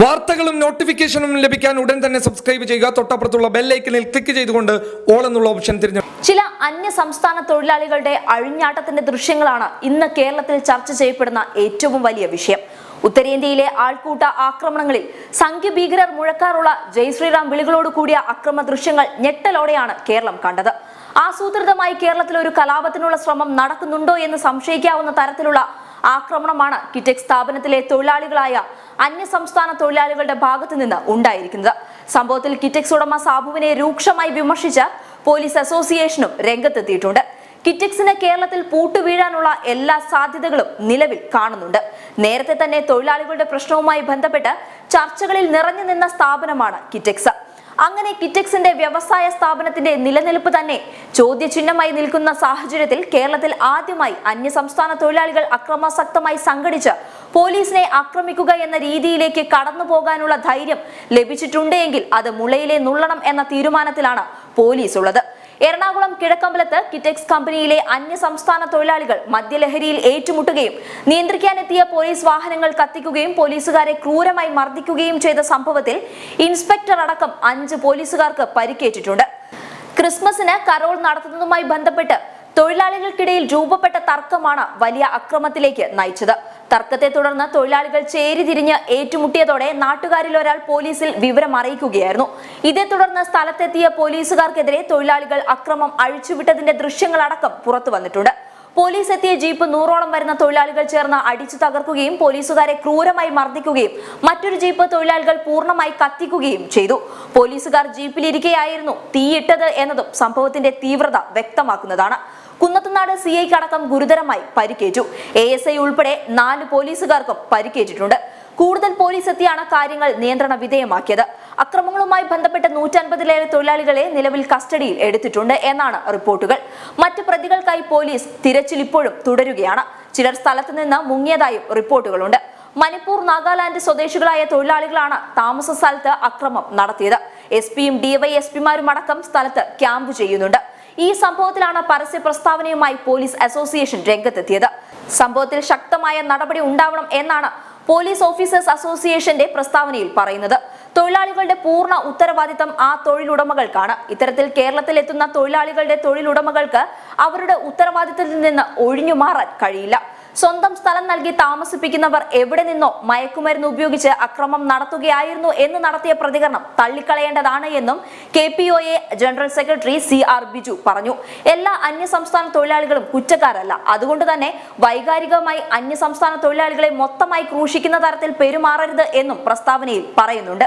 വാർത്തകളും നോട്ടിഫിക്കേഷനും ലഭിക്കാൻ ഉടൻ തന്നെ സബ്സ്ക്രൈബ് ചെയ്യുക. തൊട്ടപ്പുറത്തുള്ള ബെല്ലൈക്കനിൽ ക്ലിക്ക് ചെയ്തുകൊണ്ട് ഓൾ എന്നുള്ള ഓപ്ഷൻ തിരഞ്ഞെടുക്കുക ചില അന്യ സംസ്ഥാന തൊഴിലാളികളുടെ അഴിഞ്ഞാട്ടത്തിന്റെ ദൃശ്യങ്ങളാണ് ഇന്ന് കേരളത്തിൽ ചർച്ച ചെയ്യപ്പെടുന്ന ഏറ്റവും വലിയ വിഷയം. ഉത്തരേന്ത്യയിലെ ആൾക്കൂട്ട ആക്രമണങ്ങളിൽ സംഖ്യ ഭീകരർ മുഴക്കാറുള്ള ജയ് ശ്രീറാം വിളികളോട് കൂടിയ അക്രമ ദൃശ്യങ്ങൾ ഞെട്ടലോടെയാണ് കേരളം കണ്ടത്. ആസൂത്രിതമായി കേരളത്തിൽ ഒരു കലാപത്തിനുള്ള ശ്രമം നടക്കുന്നുണ്ടോ എന്ന് സംശയിക്കാവുന്ന തരത്തിലുള്ള ആക്രമണമാണ് കിറ്റെക് സ്ഥാപനത്തിലെ തൊഴിലാളികളായ അന്യ സംസ്ഥാന തൊഴിലാളികളുടെ ഭാഗത്തു നിന്ന് ഉണ്ടായിരിക്കുന്നത്. സംഭവത്തിൽ കിറ്റെക്സ് ഉടമ സാബുവിനെ രൂക്ഷമായി വിമർശിച്ച് പോലീസ് അസോസിയേഷനും രംഗത്തെത്തിയിട്ടുണ്ട്. കിറ്റെക്സിന് കേരളത്തിൽ പൂട്ടുവീഴാനുള്ള എല്ലാ സാധ്യതകളും നിലവിൽ കാണുന്നുണ്ട്. നേരത്തെ തന്നെ തൊഴിലാളികളുടെ പ്രശ്നവുമായി ബന്ധപ്പെട്ട് ചർച്ചകളിൽ നിറഞ്ഞു നിന്ന സ്ഥാപനമാണ് കിറ്റെക്സ്. അങ്ങനെ കിറ്റക്സിന്റെ വ്യവസായ സ്ഥാപനത്തിന്റെ നിലനിൽപ്പ് തന്നെ ചോദ്യചിഹ്നമായി നിൽക്കുന്ന സാഹചര്യത്തിൽ കേരളത്തിൽ ആദ്യമായി അന്യസംസ്ഥാന തൊഴിലാളികൾ അക്രമാസക്തമായി സംഘടിച്ച് പോലീസിനെ ആക്രമിക്കുക എന്ന രീതിയിലേക്ക് കടന്നു പോകാനുള്ള ധൈര്യം ലഭിച്ചിട്ടുണ്ടെങ്കിൽ അത് മുളയിലെ നുള്ളണം എന്ന തീരുമാനത്തിലാണ് പോലീസ് ഉള്ളത് എറണാകുളം കിഴക്കമ്പലത്ത് കിറ്റെക്സ് കമ്പനിയിലെ അന്യ സംസ്ഥാന തൊഴിലാളികൾ മദ്യലഹരിയിൽ ഏറ്റുമുട്ടുകയും നിയന്ത്രിക്കാനെത്തിയ പോലീസ് വാഹനങ്ങൾ കത്തിക്കുകയും പോലീസുകാരെ ക്രൂരമായി മർദ്ദിക്കുകയും ചെയ്ത സംഭവത്തിൽ ഇൻസ്പെക്ടർ അടക്കം അഞ്ച് പോലീസുകാർക്ക് പരിക്കേറ്റിട്ടുണ്ട്. ക്രിസ്മസിന് കരോൾ നടത്തുന്നതുമായി ബന്ധപ്പെട്ട് തൊഴിലാളികൾക്കിടയിൽ രൂപപ്പെട്ട തർക്കമാണ് വലിയ അക്രമത്തിലേക്ക് നയിച്ചത്. തർക്കത്തെ തുടർന്ന് തൊഴിലാളികൾ ചേരി തിരിഞ്ഞ് ഏറ്റുമുട്ടിയതോടെ നാട്ടുകാരിൽ ഒരാൾ പോലീസിൽ വിവരം അറിയിക്കുകയായിരുന്നു. ഇതേ തുടർന്ന് സ്ഥലത്തെത്തിയ പോലീസുകാർക്കെതിരെ തൊഴിലാളികൾ അക്രമം അഴിച്ചുവിട്ടതിന്റെ ദൃശ്യങ്ങളടക്കം പുറത്തു വന്നിട്ടുണ്ട്. പോലീസ് എത്തിയ ജീപ്പ് നൂറോളം വരുന്ന തൊഴിലാളികൾ ചേർന്ന് അടിച്ചു തകർക്കുകയും പോലീസുകാരെ ക്രൂരമായി മർദ്ദിക്കുകയും മറ്റൊരു ജീപ്പ് തൊഴിലാളികൾ പൂർണമായി കത്തിക്കുകയും ചെയ്തു. പോലീസുകാർ ജീപ്പിലിരിക്കെയായിരുന്നു തീയിട്ടത് എന്നതും സംഭവത്തിന്റെ തീവ്രത വ്യക്തമാക്കുന്നതാണ്. കുന്നത്തുനാട് സി ഐക്ക് അടക്കം ഗുരുതരമായി പരിക്കേറ്റു. എ എസ് ഐ ഉൾപ്പെടെ നാല് പോലീസുകാർക്കും പരിക്കേറ്റിട്ടുണ്ട്. കൂടുതൽ പോലീസ് എത്തിയാണ് കാര്യങ്ങൾ നിയന്ത്രണ വിധേയമാക്കിയത്. അക്രമങ്ങളുമായി ബന്ധപ്പെട്ട് നൂറ്റൻപതിലേറെ തൊഴിലാളികളെ നിലവിൽ കസ്റ്റഡിയിൽ എടുത്തിട്ടുണ്ട് എന്നാണ് റിപ്പോർട്ടുകൾ. മറ്റ് പ്രതികൾക്കായി പോലീസ് തിരച്ചിൽ ഇപ്പോഴും തുടരുകയാണ്. ചിലർ സ്ഥലത്ത് നിന്ന് മുങ്ങിയതായും റിപ്പോർട്ടുകളുണ്ട്. മണിപ്പൂർ നാഗാലാൻഡ് സ്വദേശികളായ തൊഴിലാളികളാണ് താമസ സ്ഥലത്ത് അക്രമം നടത്തിയത്. എസ് പിയും ഡിവൈഎസ്പിമാരും അടക്കം സ്ഥലത്ത് ക്യാമ്പ് ചെയ്യുന്നുണ്ട്. ഈ സംഭവത്തിലാണ് പരസ്യ പ്രസ്താവനയുമായി പോലീസ് അസോസിയേഷൻ രംഗത്തെത്തിയത്. സംഭവത്തിൽ ശക്തമായ നടപടി ഉണ്ടാവണം എന്നാണ് പോലീസ് ഓഫീസേഴ്സ് അസോസിയേഷന്റെ പ്രസ്താവനയിൽ പറയുന്നത്. തൊഴിലാളികളുടെ പൂർണ ഉത്തരവാദിത്തം ആ തൊഴിലുടമകൾക്കാണ്. ഇത്തരത്തിൽ കേരളത്തിൽ എത്തുന്ന തൊഴിലാളികളുടെ തൊഴിലുടമകൾക്ക് അവരുടെ ഉത്തരവാദിത്തത്തിൽ നിന്ന് ഒഴിഞ്ഞു മാറാൻ കഴിയില്ല. സ്വന്തം സ്ഥലം നൽകി താമസിപ്പിക്കുന്നവർ എവിടെ നിന്നോ മയക്കുമരുന്ന് ഉപയോഗിച്ച് അക്രമം നടത്തുകയായിരുന്നു എന്ന് നടത്തിയ പ്രതികരണം തള്ളിക്കളയേണ്ടതാണ് എന്നും K P O A general secretary C R Biju പറഞ്ഞു. എല്ലാ അന്യസംസ്ഥാന തൊഴിലാളികളും കുറ്റക്കാരല്ല. അതുകൊണ്ട് തന്നെ വൈകാരികമായി അന്യസംസ്ഥാന തൊഴിലാളികളെ മൊത്തമായി ക്രൂശിക്കുന്ന തരത്തിൽ പെരുമാറരുത് എന്നും പ്രസ്താവനയിൽ പറയുന്നുണ്ട്.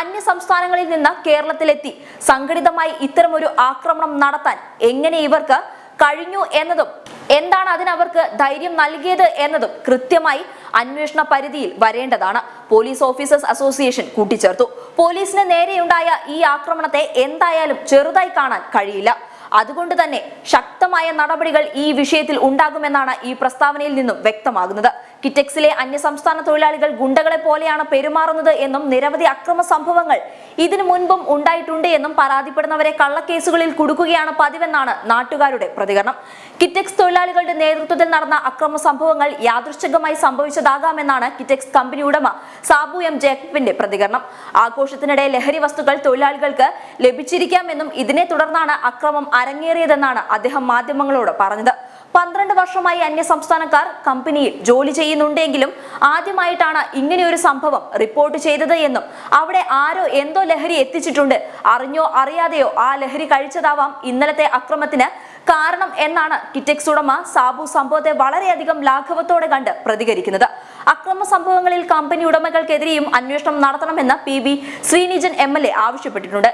അന്യ സംസ്ഥാനങ്ങളിൽ നിന്ന് കേരളത്തിലെത്തി സംഘടിതമായി ഇത്തരമൊരു ആക്രമണം നടത്താൻ എങ്ങനെ ഇവർക്ക് കഴിഞ്ഞു എന്നതും എന്താണ് അതിനവർക്ക് ധൈര്യം നൽകിയത് എന്നതും കൃത്യമായി അന്വേഷണ പരിധിയിൽ വരേണ്ടതാണ്. പോലീസ് ഓഫീസേഴ്സ് അസോസിയേഷൻ കൂട്ടിച്ചേർത്തു. പോലീസിന് നേരെയുണ്ടായ ഈ ആക്രമണത്തെ എന്തായാലും ചെറുതായി കാണാൻ കഴിയില്ല. അതുകൊണ്ട് തന്നെ ശക്തമായ നടപടികൾ ഈ വിഷയത്തിൽ ഉണ്ടാകുമെന്നാണ് ഈ പ്രസ്താവനയിൽ നിന്നും വ്യക്തമാകുന്നത്. കിറ്റെക്സിലെ അന്യസംസ്ഥാന തൊഴിലാളികൾ ഗുണ്ടകളെ പോലെയാണ് പെരുമാറുന്നത് എന്നും നിരവധി അക്രമ സംഭവങ്ങൾ ഇതിനു മുൻപും ഉണ്ടായിട്ടുണ്ട് എന്നും പരാതിപ്പെടുന്നവരെ കള്ളക്കേസുകളിൽ കുടുക്കുകയാണ് പതിവെന്നാണ് നാട്ടുകാരുടെ പ്രതികരണം. കിറ്റെക്സ് തൊഴിലാളികളുടെ നേതൃത്വത്തിൽ നടന്ന അക്രമ സംഭവങ്ങൾ യാദൃശ്ചികമായി സംഭവിച്ചതാകാമെന്നാണ് കിറ്റെക്സ് കമ്പനി ഉടമ സാബു എം ജേക്കബിന്റെ പ്രതികരണം. ആഘോഷത്തിനിടെ ലഹരി വസ്തുക്കൾ തൊഴിലാളികൾക്ക് ലഭിച്ചിരിക്കാമെന്നും ഇതിനെ തുടർന്നാണ് അക്രമം അരങ്ങേറിയതെന്നാണ് അദ്ദേഹം മാധ്യമങ്ങളോട് പറഞ്ഞത്. പന്ത്രണ്ട് വർഷമായി അന്യ സംസ്ഥാനക്കാർ കമ്പനിയിൽ ജോലി ചെയ്യുന്നുണ്ടെങ്കിലും ആദ്യമായിട്ടാണ് ഇങ്ങനെയൊരു സംഭവം റിപ്പോർട്ട് ചെയ്തത് എന്നും അവിടെ ആരോ എന്തോ ലഹരി എത്തിച്ചിട്ടുണ്ട്. അറിഞ്ഞോ അറിയാതെയോ ആ ലഹരി കഴിച്ചതാവാം ഇന്നലത്തെ അക്രമത്തിന് കാരണം എന്നാണ് കിറ്റെക്സ് ഉടമ സാബു സംഭവത്തെ വളരെയധികം ലാഘവത്തോടെ കണ്ട് പ്രതികരിക്കുന്നത്. അക്രമ സംഭവങ്ങളിൽ കമ്പനി ഉടമകൾക്കെതിരെയും അന്വേഷണം നടത്തണമെന്ന് പി ബി ശ്രീനിജൻ എം ആവശ്യപ്പെട്ടിട്ടുണ്ട്.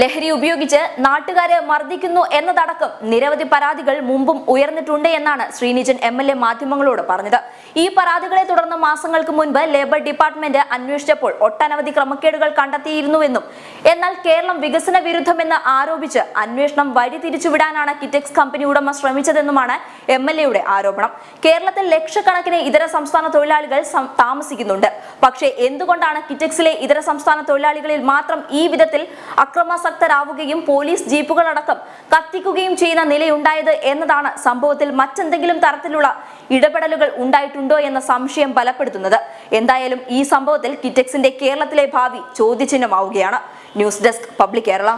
ലഹരി ഉപയോഗിച്ച് നാട്ടുകാരെ മർദ്ദിക്കുന്നു എന്നതടക്കം നിരവധി പരാതികൾ മുമ്പും ഉയർന്നിട്ടുണ്ട് എന്നാണ് ശ്രീനിജൻ എം എൽ എ മാധ്യമങ്ങളോട് പറഞ്ഞത്. ഈ പരാതികളെ തുടർന്ന് മാസങ്ങൾക്ക് മുൻപ് ലേബർ ഡിപ്പാർട്ട്മെന്റ് അന്വേഷിച്ചപ്പോൾ ഒട്ടനവധി ക്രമക്കേടുകൾ കണ്ടെത്തിയിരുന്നുവെന്നും എന്നാൽ കേരളം വികസന വിരുദ്ധമെന്ന് ആരോപിച്ച് അന്വേഷണം വഴി തിരിച്ചുവിടാനാണ് കിറ്റെക്സ് കമ്പനി ഉടമ ശ്രമിച്ചതെന്നുമാണ് എം എൽ എയുടെ ആരോപണം. കേരളത്തിൽ ലക്ഷക്കണക്കിന് ഇതര സംസ്ഥാന തൊഴിലാളികൾ താമസിക്കുന്നുണ്ട്. പക്ഷേ എന്തുകൊണ്ടാണ് കിറ്റക്സിലെ ഇതര സംസ്ഥാന തൊഴിലാളികളിൽ മാത്രം ഈ വിധത്തിൽ അക്രമാസക്തി അക്രമാസക്തരാവുകയും പോലീസ് ജീപ്പുകളടക്കം കത്തിക്കുകയും ചെയ്യുന്ന നിലയുണ്ടായത് എന്നതാണ് സംഭവത്തിൽ മറ്റെന്തെങ്കിലും തരത്തിലുള്ള ഇടപെടലുകൾ ഉണ്ടായിട്ടുണ്ടോ എന്ന സംശയം ബലപ്പെടുത്തുന്നത്. എന്തായാലും ഈ സംഭവത്തിൽ കിറ്റക്സിന്റെ കേരളത്തിലെ ഭാവി ചോദ്യചിഹ്നമാവുകയാണ്. News desk public Kerala.